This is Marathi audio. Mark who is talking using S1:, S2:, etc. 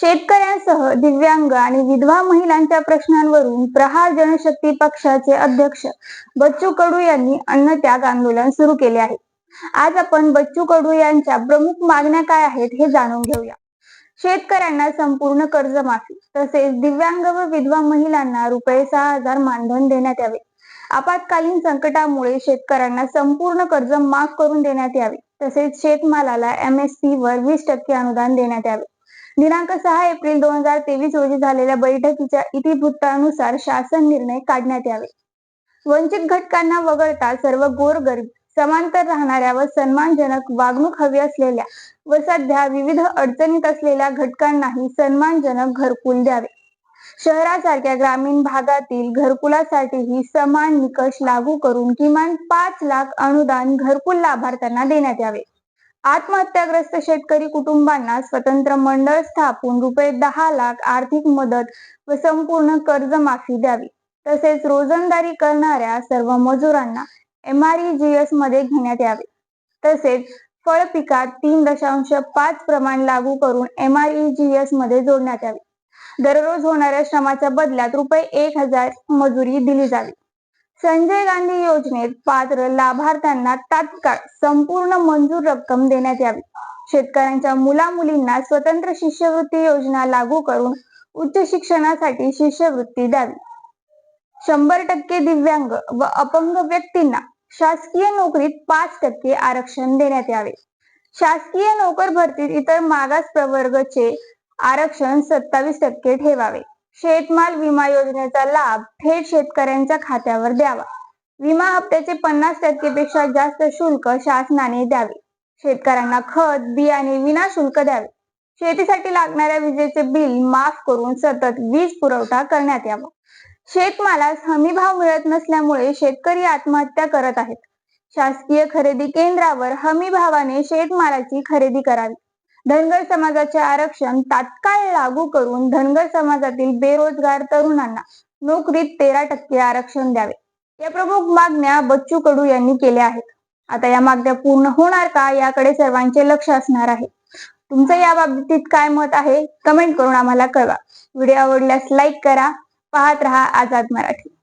S1: शेतकऱ्यांसह दिव्यांग आणि विधवा महिलांच्या प्रश्नांवरून प्रहार जनशक्ती पक्षाचे अध्यक्ष बच्चू कडू यांनी अन्नत्याग आंदोलन सुरू केले आहे. आज आपण बच्चू कडू यांच्या प्रमुख मागण्या काय आहेत हे जाणून घेऊया. शेतकऱ्यांना संपूर्ण कर्जमाफी तसेच दिव्यांग व विधवा महिलांना रुपये सहा हजार मानधन देण्यात यावे. आपत्कालीन संकटामुळे शेतकऱ्यांना संपूर्ण कर्ज माफ करून देण्यात यावे. तसेच शेतमालाला एम एस सी वर वीस टक्के अनुदान देण्यात यावे. दिनांक सहा एप्रिल दोन हजार तेवीस रोजी झालेल्या बैठकीच्या इतिवृत्तानुसार शासन निर्णय काढण्यात यावे. वंचित घटकांना वगळता सर्व गोरगरीब समांतर राहणाऱ्या व सन्मानजनक वागणूक हवी असलेल्या व सध्या विविध अडचणीत असलेल्या घटकांनाही सन्मानजनक घरकुल द्यावे. शहरासारख्या ग्रामीण भागातील घरकुलासाठीही समान निकष लागू करून किमान पाच लाख अनुदान घरकुल लाभार्थ्यांना देण्यात यावे. आत्महत्याग्रस्त शेतकरी कुटुंबांना स्वतंत्र मंडळ स्थापून रुपये दहा लाख आर्थिक मदत व संपूर्ण कर्जमाफी द्यावी. तसेच रोजंदारी करणाऱ्या सर्व मजुरांना एमआरईजीएसमध्ये घेण्यात यावे. तसेच फळ पिकात तीन दशांश पाच प्रमाण लागू करून एमआरईजीएसमध्ये जोडण्यात यावे. दररोज होणाऱ्या श्रमाच्या बदल्यात रुपये एक हजार मजुरी दिली जावी. संजय गांधी योजनेत पात्र लाभार्थ्यांना तात्काळ संपूर्ण मंजूर रक्कम देण्यात यावी. शेतकऱ्यांच्या मुला मुलींना स्वतंत्र शिष्यवृत्ती योजना लागू करून उच्च शिक्षणासाठी शिष्यवृत्ती द्यावी. शंभर टक्के दिव्यांग व अपंग व्यक्तींना शासकीय नोकरीत पाच टक्के आरक्षण देण्यात यावे. शासकीय नोकर भरतीत इतर मागास प्रवर्गचे आरक्षण सत्तावीस टक्के ठेवावे. शेतमाल विमा योजनेचा लाभ थेट शेतकऱ्यांच्या खात्यावर द्यावा. विमा हप्त्याचे पन्नास टक्केपेक्षा जास्त शुल्क शासनाने द्यावे. शेतकऱ्यांना खत बियाणे विनाशुल्क द्यावे. शेतीसाठी लागणाऱ्या विजेचे बिल माफ करून सतत वीज पुरवठा करण्यात यावा. शेतमालास हमी भाव मिळत नसल्यामुळे शेतकरी आत्महत्या करत आहेत. शासकीय खरेदी केंद्रावर हमी भावाने शेतमालाची खरेदी करावी. धनगर समाजाचे आरक्षण तात्काळ लागू करून धनगर समाजातील बेरोजगार तरुणांना नोकरीत तेरा टक्के आरक्षण द्यावे. या प्रमुख मागण्या बच्चू कडू यांनी केल्या आहेत. आता या मागण्या पूर्ण होणार का याकडे सर्वांचे लक्ष असणार आहे. तुमचं या बाबतीत काय मत आहे? कमेंट करून आम्हाला कळवा. व्हिडिओ आवडल्यास लाईक करा. पाहत रहा आझाद मराठी.